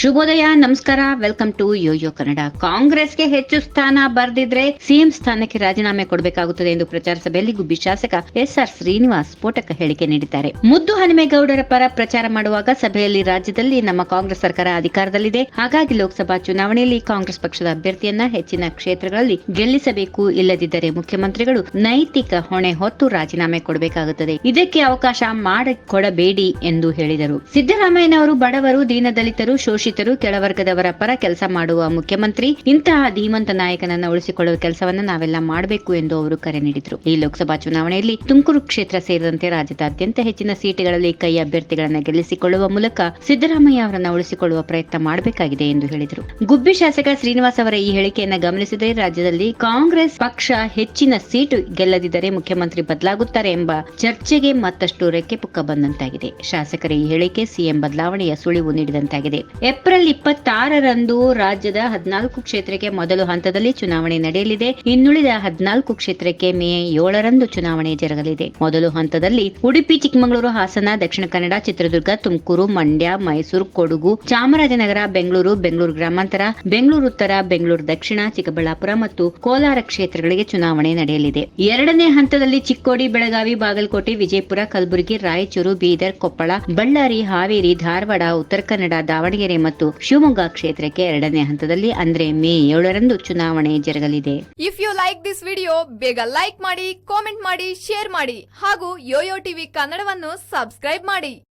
ಶುಭೋದಯ, ನಮಸ್ಕಾರ. Welcome to Yoyo Kannada ಕಾಂಗ್ರೆಸ್ಗೆ ಹೆಚ್ಚು ಸ್ಥಾನ ಬರೆದಿದ್ರೆ ಸಿಎಂ ಸ್ಥಾನಕ್ಕೆ ರಾಜೀನಾಮೆ ಕೊಡಬೇಕಾಗುತ್ತದೆ ಎಂದು ಪ್ರಚಾರ ಸಭೆಯಲ್ಲಿ ಗುಬ್ಬಿ ಶಾಸಕ ಎಸ್ಆರ್ ಶ್ರೀನಿವಾಸ್ ಸ್ಫೋಟಕ ಹೇಳಿಕೆ ನೀಡಿದ್ದಾರೆ. ಮುದ್ದು ಹನುಮೇಗೌಡರ ಪರ ಪ್ರಚಾರ ಮಾಡುವಾಗ ಸಭೆಯಲ್ಲಿ ರಾಜ್ಯದಲ್ಲಿ ನಮ್ಮ ಕಾಂಗ್ರೆಸ್ ಸರ್ಕಾರ ಅಧಿಕಾರದಲ್ಲಿದೆ. ಹಾಗಾಗಿ ಲೋಕಸಭಾ ಚುನಾವಣೆಯಲ್ಲಿ ಕಾಂಗ್ರೆಸ್ ಪಕ್ಷದ ಅಭ್ಯರ್ಥಿಯನ್ನ ಹೆಚ್ಚಿನ ಕ್ಷೇತ್ರಗಳಲ್ಲಿ ಗೆಲ್ಲಿಸಬೇಕು ಇಲ್ಲದಿದ್ದರೆ ಮುಖ್ಯಮಂತ್ರಿಗಳು ನೈತಿಕ ಹೊಣೆ ಹೊತ್ತು ರಾಜೀನಾಮೆ ಕೊಡಬೇಕಾಗುತ್ತದೆ. ಇದಕ್ಕೆ ಅವಕಾಶ ಮಾಡಿಕೊಡಬೇಡಿ ಎಂದು ಹೇಳಿದರು. ಸಿದ್ದರಾಮಯ್ಯನವರು ಬಡವರು, ದೀನದಲಿತರು ಶೋಷಿತರು ಕೆಳವರ್ಗದವರ ಪರ ಕೆಲಸ ಮಾಡುವ ಮುಖ್ಯಮಂತ್ರಿ, ಇಂತಹ ಧೀಮಂತ ನಾಯಕನನ್ನ ಉಳಿಸಿಕೊಳ್ಳುವ ಕೆಲಸವನ್ನ ನಾವೆಲ್ಲ ಮಾಡಬೇಕು ಎಂದು ಅವರು ಕರೆ ನೀಡಿದರು. ಈ ಲೋಕಸಭಾ ಚುನಾವಣೆಯಲ್ಲಿ ತುಮಕೂರು ಕ್ಷೇತ್ರ ಸೇರಿದಂತೆ ರಾಜ್ಯದಾದ್ಯಂತ ಹೆಚ್ಚಿನ ಸೀಟುಗಳಲ್ಲಿ ಕೈ ಅಭ್ಯರ್ಥಿಗಳನ್ನ ಗೆಲ್ಲಿಸಿಕೊಳ್ಳುವ ಮೂಲಕ ಸಿದ್ದರಾಮಯ್ಯ ಅವರನ್ನ ಉಳಿಸಿಕೊಳ್ಳುವ ಪ್ರಯತ್ನ ಮಾಡಬೇಕಾಗಿದೆ ಎಂದು ಹೇಳಿದರು. ಗುಬ್ಬಿ ಶಾಸಕ ಶ್ರೀನಿವಾಸ್ ಅವರ ಈ ಹೇಳಿಕೆಯನ್ನ ಗಮನಿಸಿದರೆ ರಾಜ್ಯದಲ್ಲಿ ಕಾಂಗ್ರೆಸ್ ಪಕ್ಷ ಹೆಚ್ಚಿನ ಸೀಟು ಗೆಲ್ಲದಿದ್ದರೆ ಮುಖ್ಯಮಂತ್ರಿ ಬದಲಾಗುತ್ತಾರೆ ಎಂಬ ಚರ್ಚೆಗೆ ಮತ್ತಷ್ಟು ರೆಕ್ಕೆ ಪುಕ್ಕ ಬಂದಂತಾಗಿದೆ. ಶಾಸಕರ ಈ ಹೇಳಿಕೆ ಸಿಎಂ ಬದಲಾವಣೆಯ ಸುಳಿವು ನೀಡಿದಂತಾಗಿದೆ. ಏಪ್ರಿಲ್ ಇಪ್ಪತ್ತಾರರಂದು ರಾಜ್ಯದ ಹದಿನಾಲ್ಕು ಕ್ಷೇತ್ರಕ್ಕೆ ಮೊದಲು ಹಂತದಲ್ಲಿ ಚುನಾವಣೆ ನಡೆಯಲಿದೆ. ಇನ್ನುಳಿದ ಹದಿನಾಲ್ಕು ಕ್ಷೇತ್ರಕ್ಕೆ ಮೇ ಏಳರಂದು ಚುನಾವಣೆ ಜರುಗಲಿದೆ. ಮೊದಲು ಹಂತದಲ್ಲಿ ಉಡುಪಿ, ಚಿಕ್ಕಮಗಳೂರು, ಹಾಸನ, ದಕ್ಷಿಣ ಕನ್ನಡ, ಚಿತ್ರದುರ್ಗ, ತುಮಕೂರು, ಮಂಡ್ಯ, ಮೈಸೂರು, ಕೊಡಗು, ಚಾಮರಾಜನಗರ, ಬೆಂಗಳೂರು ಬೆಂಗಳೂರು ಗ್ರಾಮಾಂತರ, ಬೆಂಗಳೂರು ಉತ್ತರ, ಬೆಂಗಳೂರು ದಕ್ಷಿಣ, ಚಿಕ್ಕಬಳ್ಳಾಪುರ ಮತ್ತು ಕೋಲಾರ ಕ್ಷೇತ್ರಗಳಿಗೆ ಚುನಾವಣೆ ನಡೆಯಲಿದೆ. ಎರಡನೇ ಹಂತದಲ್ಲಿ ಚಿಕ್ಕೋಡಿ, ಬೆಳಗಾವಿ, ಬಾಗಲಕೋಟೆ, ವಿಜಯಪುರ, ಕಲಬುರಗಿ, ರಾಯಚೂರು, ಬೀದರ್, ಕೊಪ್ಪಳ, ಬಳ್ಳಾರಿ, ಹಾವೇರಿ, ಧಾರವಾಡ, ಉತ್ತರ ಕನ್ನಡ, ದಾವಣಗೆರೆ ಮತ್ತು ಶಿವಮೊಗ್ಗ ಕ್ಷೇತ್ರಕ್ಕೆ ಎರಡನೇ ಹಂತದಲ್ಲಿ ಅಂದ್ರೆ ಮೇ ಏಳರಂದು ಚುನಾವಣೆ ಜರುಗಲಿದೆ. If you like this video ಬೇಗ ಲೈಕ್ ಮಾಡಿ ಕಾಮೆಂಟ್ ಮಾಡಿ ಶೇರ್ ಮಾಡಿ ಹಾಗೂ ಯೋಯೋ ಟಿವಿ ಕನ್ನಡವನ್ನು ಸಬ್ಸ್ಕ್ರೈಬ್ ಮಾಡಿ.